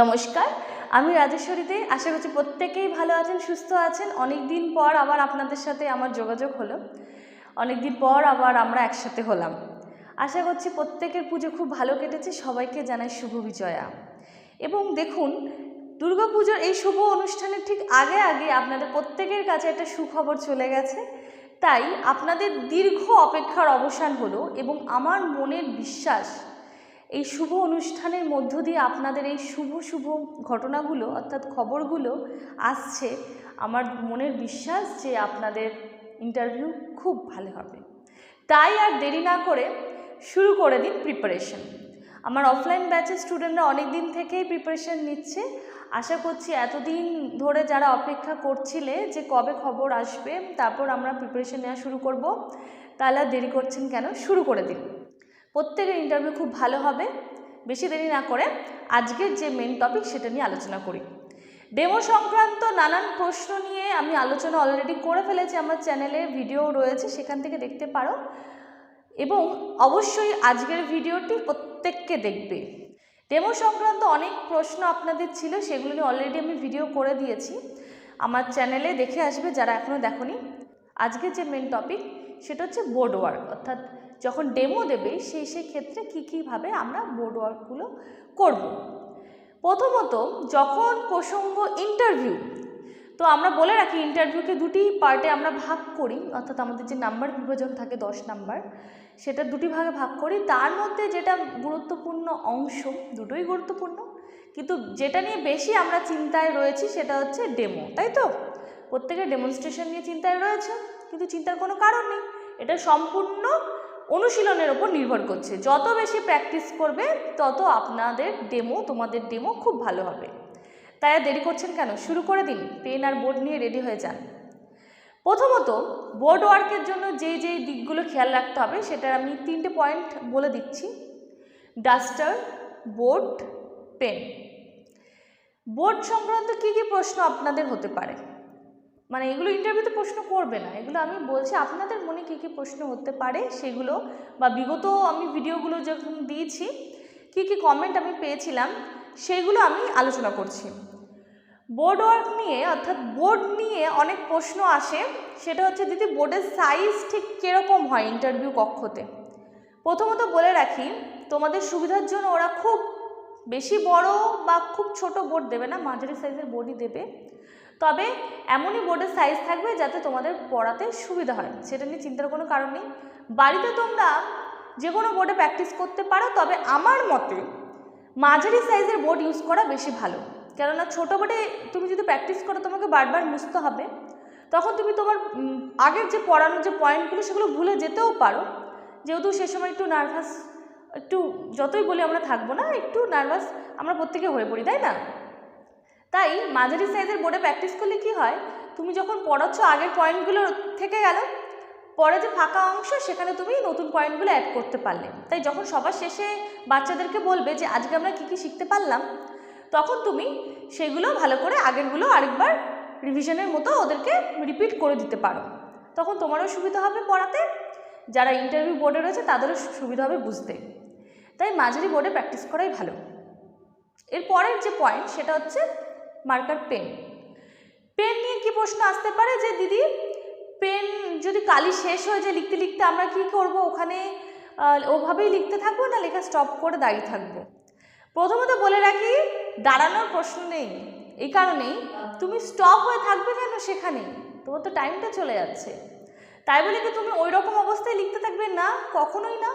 নমস্কার, আমি রাজেশ্বরী দে আশা করছি প্রত্যেকেই ভালো আছেন, সুস্থ আছেন। অনেক দিন পর আবার আপনাদের সাথে আমার যোগাযোগ হলো। অনেক দিন পর আবার আমরা একসাথে হলাম। আশা করছি প্রত্যেকের পুজো খুব ভালো কেটেছে। সবাইকে জানাই শুভ বিজয়া। এবং দেখুন, দুর্গাপুজোর এই শুভ অনুষ্ঠানের ঠিক আগে আগে আপনাদের প্রত্যেকের কাছে একটা সুখবর চলে গেছে। তাই আপনাদের দীর্ঘ অপেক্ষার অবসান হলো এবং আমার মনের বিশ্বাস এই শুভ অনুষ্ঠানের মধ্য দিয়ে আপনাদের এই শুভ শুভ ঘটনাগুলো, অর্থাৎ খবরগুলো আসছে, আমার মনের বিশ্বাস যে আপনাদের ইন্টারভিউ খুব ভালো হবে। তাই আর দেরি না করে শুরু করে দিন প্রিপারেশন আমার অফলাইন ব্যাচের স্টুডেন্টরা অনেক দিন থেকেই প্রিপারেশন নিচ্ছে। আশা করছি এতদিন ধরে যারা অপেক্ষা করছিলে যে কবে খবর আসবে, তারপর আমরা প্রিপারেশন নেওয়া শুরু করব, তাহলে দেরি করছেন কেন? শুরু করে দিন। প্রত্যেকের ইন্টারভিউ খুব ভালো হবে। বেশি দেরি না করে আজকের যে মেন টপিক সেটা নিয়ে আলোচনা করি। ডেমো সংক্রান্ত নানান প্রশ্ন নিয়ে আমি আলোচনা অলরেডি করে ফেলেছি। আমার চ্যানেলে ভিডিও রয়েছে, সেখান থেকে দেখতে পারো। এবং অবশ্যই আজকের ভিডিওটি প্রত্যেককে দেখবে। ডেমো সংক্রান্ত অনেক প্রশ্ন আপনাদের ছিল, সেগুলো নিয়ে অলরেডি আমি ভিডিও করে দিয়েছি। আমার চ্যানেলে দেখে আসবে, যারা এখনও দেখনি। আজকে যে মেন টপিক সেটা হচ্ছে বোর্ড ওয়ার্ক অর্থাৎ যখন ডেমো দেবে সেই সেই ক্ষেত্রে কী কীভাবে আমরা বোর্ড ওয়ার্কগুলো করব। প্রথমত, যখন প্রসঙ্গ ইন্টারভিউ তো আমরা বলে রাখি ইন্টারভিউকে দুটি পার্টে আমরা ভাগ করি, অর্থাৎ আমাদের যে নাম্বার বিভাজন থাকে দশ নাম্বার সেটা দুটি ভাগে ভাগ করি। তার মধ্যে যেটা গুরুত্বপূর্ণ অংশ, দুটোই গুরুত্বপূর্ণ। কিন্তু যেটা নিয়ে বেশি আমরা চিন্তায় রয়েছি, সেটা হচ্ছে ডেমো তাই তো? প্রত্যেকে ডেমনস্ট্রেশন নিয়ে চিন্তায় রয়েছে, কিন্তু চিন্তার কোনো কারণ নেই। এটা সম্পূর্ণ অনুশীলনের ওপর নির্ভর করছে। যত বেশি প্র্যাকটিস করবে, তত আপনাদের ডেমো তোমাদের ডেমো খুব ভালো হবে। তাই দেরি করছেন কেন? শুরু করে দিন। পেন আর বোর্ড নিয়ে রেডি হয়ে যান। প্রথমত বোর্ড ওয়ার্কের জন্য যে যে দিকগুলো খেয়াল রাখতে হবে, সেটার আমি তিনটে পয়েন্ট বলে দিচ্ছি। ডাস্টার বোর্ড পেন বোর্ড সংক্রান্ত কী কী প্রশ্ন আপনাদের হতে পারে? মানে এগুলো ইন্টারভিউতে প্রশ্ন করবে না। এগুলো আমি বলছি, আপনাদের মনে কী কী প্রশ্ন হতে পারে সেগুলো? বা বিগত আমি ভিডিওগুলো যখন দিয়েছি, কী কী কমেন্ট আমি পেয়েছিলাম, সেগুলো আমি আলোচনা করছি। বোর্ড ওয়ার্ক নিয়ে, অর্থাৎ বোর্ড নিয়ে অনেক প্রশ্ন আসে। সেটা হচ্ছে, দিদি বোর্ডের সাইজ ঠিক কীরকম হয় ইন্টারভিউ কক্ষতে? প্রথমত বলে রাখি, তোমাদের সুবিধার জন্য ওরা খুব বেশি বড় বা খুব ছোট বোর্ড দেবে না, মাঝারি সাইজের বোর্ডই দেবে। তবে এমনই বোর্ডের সাইজ থাকবে যাতে তোমাদের পড়াতে সুবিধা হয়। সেটা নিয়ে চিন্তার কোনো কারণ নেই। বাড়িতে তোমরা যে কোনো বোর্ডে প্র্যাকটিস করতে পারো, তবে আমার মতে মাঝারি সাইজের বোর্ড ইউজ করা বেশি ভালো। কেননা ছোটো বোর্ডে তুমি যদি প্র্যাকটিস করো, তোমাকে বারবার মুছতে হবে। তখন তুমি তোমার আগের যে পড়ানোর যে পয়েন্টগুলো সেগুলো ভুলে যেতেও পারো। যেহেতু সে সময় একটু নার্ভাস একটু যতই বলি আমরা থাকব না, একটু নার্ভাস আমরা প্রত্যেকে হয়ে পড়ি, তাই না? তাই মাঝারি সাইজের বোর্ডে প্র্যাকটিস করলে কি হয়? তুমি যখন পড়াচ্ছ, আগের পয়েন্টগুলো থেকে গেল, পরে যে ফাঁকা অংশ, সেখানে তুমি নতুন পয়েন্টগুলো অ্যাড করতে পারলে। তাই যখন সবার শেষে বাচ্চাদেরকে বলবে যে, আজকে আমরা কী কী শিখতে পারলাম? তখন তুমি সেগুলো ভালো করে আগেরগুলো আরেকবার রিভিশনের মতো ওদেরকে রিপিট করে দিতে পারো। তখন তোমারও সুবিধা হবে পড়াতে। যারা ইন্টারভিউ বোর্ডে রয়েছে, তাদেরও সুবিধা হবে বুঝতে। তাই মাঝারি বোর্ডে প্র্যাকটিস করাই ভালো। এর পরের যে পয়েন্ট সেটা হচ্ছে মার্কার পেন। পেন নিয়ে কি প্রশ্ন আসতে পারে যে, দিদি, পেন যদি কালি শেষ হয়ে যায় লিখতে লিখতে আমরা কি করব? ওখানে ওভাবেই লিখতে থাকব না লেখা স্টপ করে দাঁড়িয়ে থাকব? প্রথমত বলে রাখি, দাঁড়ানোর প্রশ্ন নেই। এই কারণেই তুমি স্টপ হয়ে থাকবে কেন সেখানে? তোমার তো টাইমটা চলে যাচ্ছে। তাই বলে কি তুমি ওই রকম অবস্থায় লিখতে থাকবে না? কখনোই না।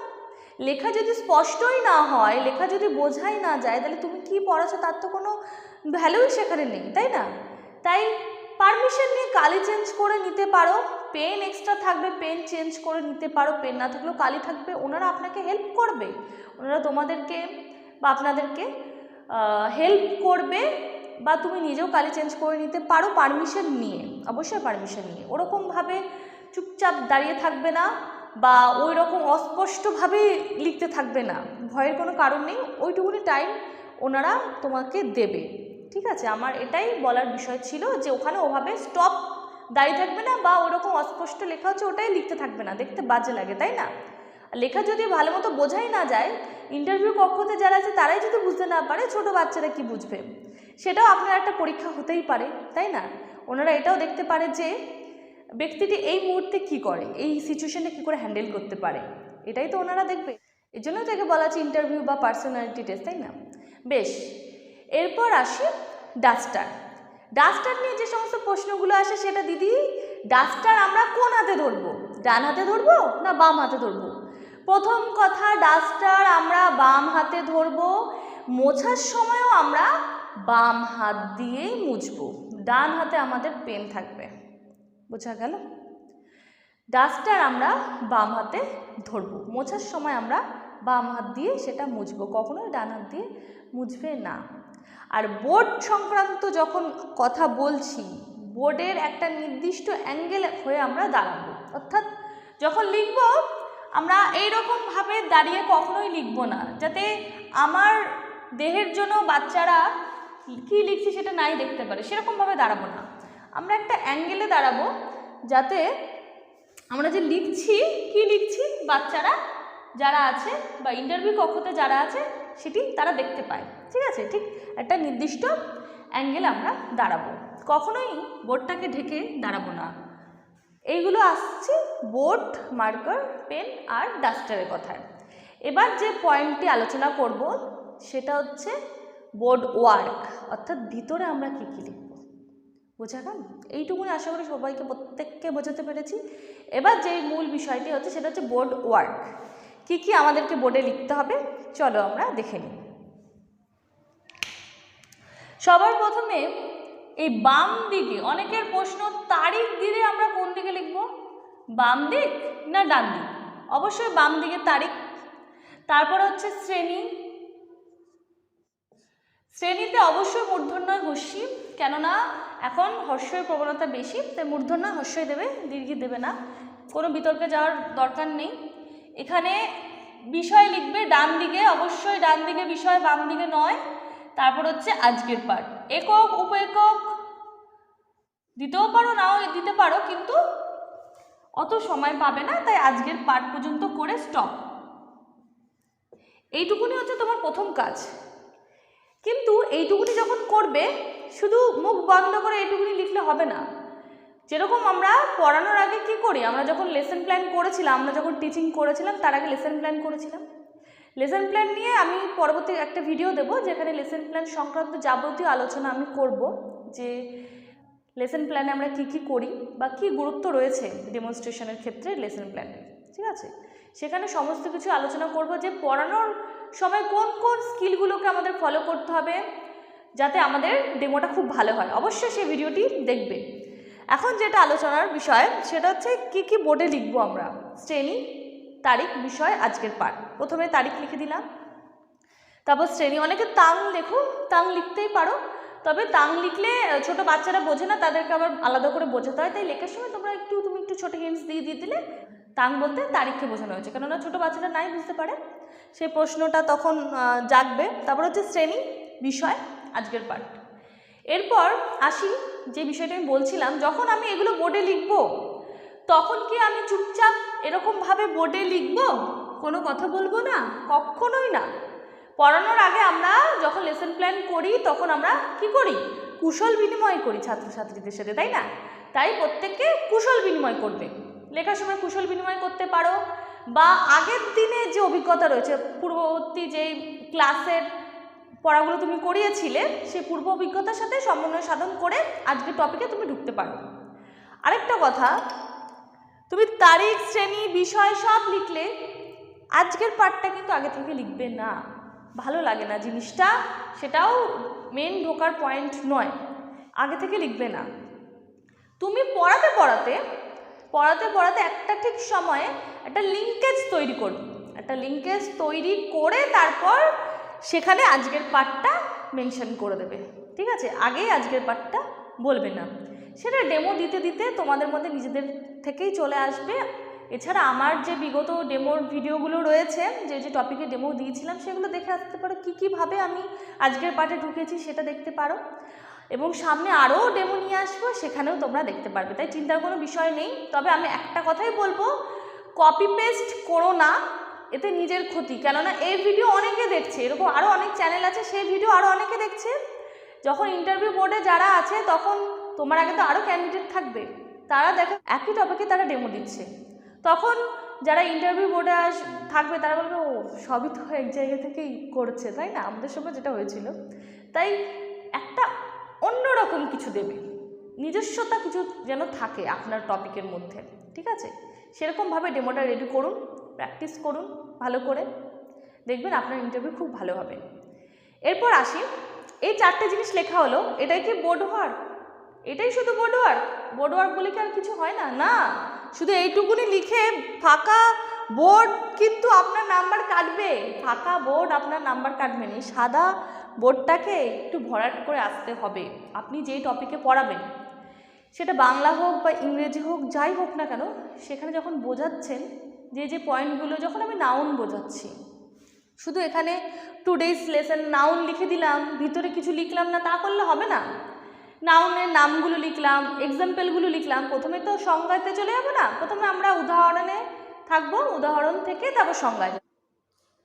লেখা যদি স্পষ্টই না হয়, লেখা যদি বোঝাই না যায়, তাহলে তুমি কি পড়াচ্ছ? তার তো কোনো ভ্যালুই সেখানে নেই, তাই না? তাই পারমিশন নিয়ে কালি চেঞ্জ করে নিতে পারো পেন এক্সট্রা থাকবে পেন চেঞ্জ করে নিতে পারো পেন না থাকলেও কালি থাকবে, ওনারা আপনাকে হেল্প করবে। ওনারা তোমাদেরকে বা আপনাদেরকে হেল্প করবে বা তুমি নিজেও কালি চেঞ্জ করে নিতে পারো পারমিশন নিয়ে, অবশ্যই পারমিশন নিয়ে। ওরকমভাবে চুপচাপ দাঁড়িয়ে থাকবে না বা ওই রকম অস্পষ্টভাবে লিখতে থাকবে না। ভয়ের কোনো কারণ নেই, ওইটুকুনি টাইম ওনারা তোমাকে দেবে। ঠিক আছে? আমার এটাই বলার বিষয় ছিল যে ওখানে ওভাবে স্টপ দাঁড়িয়ে থাকবে না বা ওরকম অস্পষ্ট লেখা হচ্ছে ওটাই লিখতে থাকবে না। দেখতে বাজে লাগে, তাই না? লেখা যদি ভালো মতো বোঝাই না যায় ইন্টারভিউ কক্ষতে যারা আছে তারাই যদি বুঝতে না পারে, ছোট বাচ্চারা কি বুঝবে? সেটাও আপনার একটা পরীক্ষা হতেই পারে, তাই না? ওনারা এটাও দেখতে পারে যে ব্যক্তিটি এই মুহূর্তে কি করে, এই সিচুয়েশনটা কী করে হ্যান্ডেল করতে পারে। এটাই তো ওনারা দেখবে। এর জন্য থেকে বলা আছে ইন্টারভিউ বা পার্সোনালিটি টেস্ট তাই না? বেশ এরপর আসি ডাস্টার। ডাস্টার নিয়ে যে সমস্ত প্রশ্নগুলো আসে সেটা দিদি, ডাস্টার আমরা কোন হাতে ধরবো? ডান হাতে ধরবো না বাম হাতে ধরবো? প্রথম কথা, ডাস্টার আমরা বাম হাতে ধরবো, মোছার সময়ও আমরা বাম হাত দিয়েই মুছবো, ডান হাতে আমাদের পেন থাকবে। বোঝা গেল? ডাস্টার আমরা বাম হাতে ধরবো, মোছার সময় আমরা বাম হাত দিয়ে সেটা মুছবো, কখনোই ডান হাত দিয়ে মুছবে না। আর বোর্ড সংক্রান্ত যখন কথা বলছি বোর্ডের একটা নির্দিষ্ট অ্যাঙ্গেল হয়ে আমরা দাঁড়াবো। অর্থাৎ যখন লিখব, আমরা এই এইরকমভাবে দাঁড়িয়ে কখনোই লিখব না। যাতে আমার দেহের জন্য বাচ্চারা কী লিখছি সেটা নাই দেখতে পারে, সেরকমভাবে দাঁড়াবো না। আমরা একটা অ্যাঙ্গেলে দাঁড়াবো, যাতে আমরা যে লিখছি, কি লিখছি, বাচ্চারা যারা আছে বা ইন্টারভিউ কক্ষতে যারা আছে, সেটি তারা দেখতে পায়। ঠিক আছে? ঠিক একটা নির্দিষ্ট অ্যাঙ্গেলে আমরা দাঁড়াবো। কখনোই বোর্ডটাকে ঢেকে দাঁড়াবো না। এইগুলো আসছে বোর্ড, মার্কার, পেন আর ডাস্টারের কথায়। এবার যে পয়েন্টটি আলোচনা করব, সেটা হচ্ছে বোর্ড ওয়ার্ক, অর্থাৎ ভিতরে আমরা কী কী লিখব? বোঝা গেল? এইটুকুনি আশা করি সবাইকে প্রত্যেককে বোঝাতে পেরেছি। এবার যে মূল বিষয়টি হচ্ছে, সেটা হচ্ছে বোর্ড ওয়ার্ক। কি কি আমাদেরকে বোর্ডে লিখতে হবে? চলো আমরা দেখে নিই। সবার প্রথমে এই বাম দিকে, অনেকের প্রশ্ন তারিখ দিলে আমরা কোন দিকে লিখব? বাম দিক না ডান দিক? অবশ্যই বাম দিকে তারিখ। তারপর হচ্ছে শ্রেণি। শ্রেণীতে অবশ্যই মূর্ধন্যয় হস্যি কেননা এখন হর্ষের প্রবণতা বেশি, তাই মূর্ধন্যয় হস্যই দেবে, দীর্ঘি দেবে না। কোনো বিতর্কে যাওয়ার দরকার নেই। এখানে বিষয় লিখবে, ডান দিকে, অবশ্যই ডান দিকে বিষয়, বাম দিকে নয়। তারপর হচ্ছে আজকের পাঠ। একক উপ একক দিতেও পারো, নাও দিতে পারো, কিন্তু অত সময় পাবে না, তাই আজকের পাঠ পর্যন্ত করে স্টপ এইটুকুনি হচ্ছে তোমার প্রথম কাজ। কিন্তু এইটুকুনি যখন করবে, শুধু মুখ বন্ধ করে এইটুকুনি লিখলে হবে না। যেরকম আমরা পড়ানোর আগে কি করি? আমরা যখন লেসন প্ল্যান করেছিলাম, আমরা যখন টিচিং করেছিলাম, তার আগে লেসন প্ল্যান করেছিলাম। লেসন প্ল্যান নিয়ে আমি পরবর্তী একটা ভিডিও দেবো, যেখানে লেসন প্ল্যান সংক্রান্ত যাবতীয় আলোচনা আমি করব, যে লেসন প্ল্যানে আমরা কি কি করি বা কি গুরুত্ব রয়েছে ডেমনস্ট্রেশনের ক্ষেত্রে লেসন প্ল্যানের ঠিক আছে? সেখানে সমস্ত কিছু আলোচনা করব যে পড়ানোর সময় কোন কোন স্কিলগুলোকে আমাদের ফলো করতে হবে, যাতে আমাদের ডেমোটা খুব ভালো হয়। অবশ্যই সেই ভিডিওটি দেখবে। এখন যেটা আলোচনার বিষয়, সেটা হচ্ছে কি কি বোর্ডে লিখব আমরা? শ্রেণি তারিখ বিষয় আজকের পাঠ। প্রথমে তারিখ লিখে দিলাম। তারপর শ্রেণি, অনেকে তাং লেখো, তাং লিখতেই পারো। তবে তাং লিখলে ছোট বাচ্চারা বোঝে না, তাদেরকে আবার আলাদা করে বোঝাতে হয়। তাই লেখার সময় তোমরা একটু, তুমি একটু ছোটো হিন্টস দিয়ে দিয়ে দিলে তাং বলতে তারিখকে বোঝানো হয়েছে। কেননা ছোটো বাচ্চারা নাই বুঝতে পারে। সেই প্রশ্নটা তখন জাগবে। তারপর হচ্ছে শ্রেণি বিষয় আজকের পাঠ। এরপর আসি যে বিষয়টা আমি বলছিলাম, যখন আমি এগুলো বোর্ডে লিখব তখন কি আমি চুপচাপ এরকমভাবে বোর্ডে লিখব? কোনো কথা বলব না? কখনোই না। পড়ানোর আগে আমরা যখন লেসন প্ল্যান করি, তখন আমরা কি করি? কুশল বিনিময় করি ছাত্রছাত্রীদের সাথে, তাই না? তাই প্রত্যেককে কুশল বিনিময় করবে। লেখার সময় কুশল বিনিময় করতে পারো। বা আগের দিনে যে অভিজ্ঞতা রয়েছে, পূর্ববর্তী যে ক্লাসের পড়াগুলো তুমি করিয়েছিলে সেই পূর্ব অভিজ্ঞতার সাথে সমন্বয় সাধন করে আজকের টপিকে তুমি ঢুকতে পারো। আরেকটা কথা তুমি তারিখ, শ্রেণি, বিষয় সব লিখলে আজকের পাঠটা কিন্তু আগে থেকে লিখবে না। ভালো লাগে না জিনিসটা, সেটাও মেন ঢোকার পয়েন্ট নয়। আগে থেকে লিখবে না। তুমি পড়াতে পড়াতে পড়াতে পড়াতে একটা ঠিক সময়ে একটা লিঙ্কেজ তৈরি করবে। একটা লিঙ্কেজ তৈরি করে তারপর সেখানে আজকের পাঠটা মেনশন করে দেবে। ঠিক আছে? আগেই আজকের পাঠটা বলবে না। সেটা ডেমো দিতে দিতে তোমাদের মধ্যে নিজেদের থেকেই চলে আসবে। এছাড়া আমার যে বিগত ডেমোর ভিডিওগুলো রয়েছে, যে যে টপিকে ডেমো দিয়েছিলাম, সেগুলো দেখে আসতে পারো। কী কীভাবে আমি আজকের পাঠে ঢুকেছি সেটা দেখতে পারো। এবং সামনে আরও ডেমো নিয়ে আসব, সেখানেও তোমরা দেখতে পারবে। তাই চিন্তার কোনো বিষয় নেই। তবে আমি একটা কথাই বলব কপি পেস্ট করো না, এতে নিজের ক্ষতি। কেননা এই ভিডিও অনেকে দেখছে। এরকম আরও অনেক চ্যানেল আছে, সেই ভিডিও আরও অনেকে দেখছে। যখন ইন্টারভিউ বোর্ডে যারা আছে, তখন তোমার আগে তো আরও ক্যান্ডিডেট থাকবে। তারা দেখো, একই টপিকে তারা ডেমো দিচ্ছে। তখন যারা ইন্টারভিউ বোর্ডে আস, থাকবে, তারা বলবে, ও, সবই তো এক জায়গা থেকেই করছে তাই না? আমাদের সময় যেটা হয়েছিল। তাই একটা অন্যরকম কিছু দেবে। নিজস্বতা কিছু যেন থাকে আপনার টপিকের মধ্যে, ঠিক আছে? সেরকমভাবে ডেমোটা রেডি করুন প্র্যাকটিস করুন, ভালো করে। দেখবেন আপনার ইন্টারভিউ খুব ভালো হবে। এরপর আসি। এই চারটে জিনিস লেখা হলো। এটাই কি বোর্ড ওয়ার্ক এটাই শুধু বোর্ড ওয়ার্ক? বোর্ড ওয়ার্ক বলে কি আর কিছু হয় না? না, শুধু এইটুকুনি লিখে ফাঁকা বোর্ড কিন্তু আপনার নাম্বার কাটবে। ফাঁকা বোর্ড আপনার নাম্বার কাটবে না। সাদা বোর্ডটাকে একটু ভরাট করে আসতে হবে। আপনি যেই টপিকে পড়াবেন, সেটা বাংলা হোক বা ইংরেজি হোক, যাই হোক না কেন, সেখানে যখন বোঝাচ্ছেন, যে যে পয়েন্টগুলো যখন আমি নাউন বোঝাচ্ছি, শুধু এখানে টু ডেজ লেসন নাউন লিখে দিলাম, ভিতরে কিছু লিখলাম না, তা করলে হবে না। নাউনের নামগুলো লিখলাম এক্সাম্পলগুলো লিখলাম, প্রথমে তো সংজ্ঞাতে চলে যাব না, প্রথমে আমরা উদাহরণে থাকব, উদাহরণ থেকে তারপর সংজ্ঞায়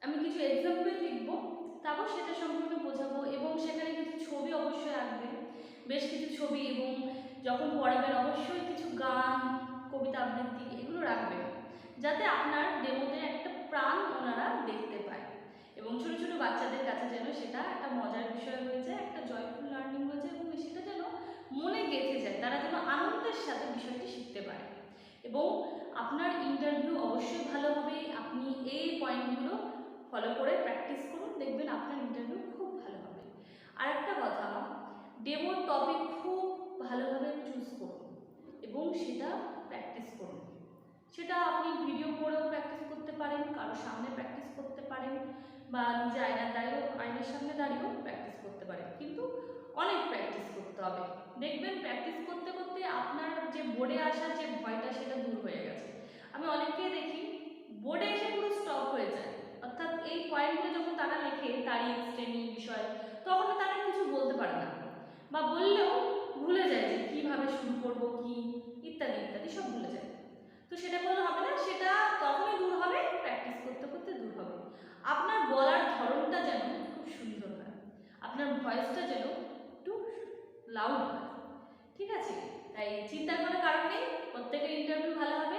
আমি কিছু এক্সাম্পল লিখব, তারপর সেটা সম্পর্কে বোঝাবো এবং সেখানে কিছু ছবি অবশ্যই আঁকবেন বেশ কিছু ছবি এবং যখন পড়াবেন অবশ্যই কিছু গান, কবিতা আবৃত্তি এগুলো রাখবেন যাতে আপনার ডেমোতে একটা প্রাণ ওনারা দেখতে পায় এবং ছোট ছোট বাচ্চাদের কাছে যেন সেটা একটা মজার বিষয় হয়ে যায় একটা জয়ফুল লার্নিং হয়ে যায় এবং সেটা যেন মনে গেঁথে যায় তারা যেন আনন্দের সাথে বিষয়টি শিখতে পারে। এবং আপনার ইন্টারভিউ অবশ্যই ভালো হবে। আপনি এই পয়েন্টগুলো ফলো করে প্র্যাকটিস করুন, দেখবেন আপনার ইন্টারভিউ খুব ভালো হবে। আর একটা কথা ডেমোর টপিক খুব ভালোভাবে চুজ করুন এবং সেটা প্র্যাকটিস করুন। সেটা আপনি ভিডিও করেও প্র্যাকটিস করতে পারেন, কারোর সামনে প্র্যাকটিস করতে পারেন, বা নিজে আয়নার দাঁড়িয়েও, আয়নার সামনে দাঁড়িয়েও প্র্যাকটিস করতে পারেন। কিন্তু অনেক প্র্যাকটিস করতে হবে। দেখবেন প্র্যাকটিস করতে করতে আপনার যে বোর্ডে আসার যে ভয়টা সেটা দূর হয়ে গেছে। আমি অনেককেই দেখি বোর্ডে এসে পুরো স্টপ হয়ে যায়। অর্থাৎ এই পয়েন্টগুলো যখন তারা লেখে তারিখ শ্রেণি বিষয় তখন তারা কিছু বলতে পারে না। বা বললেও ভুলে যায় যে কীভাবে শুরু করব, কি, ইত্যাদি ইত্যাদি সব ভুলে যায়। তো সেটা করলে হবে না, সেটা তখনই দূর হবে প্র্যাকটিস করতে করতে দূর হবে। আপনার বলার ধরনটা যেন খুব সুন্দর হয়। আপনার ভয়েসটা যেন একটু লাউড হয়। ঠিক আছে? তাই চিন্তা করার কারণ প্রত্যেকের ইন্টারভিউ ভালো হবে।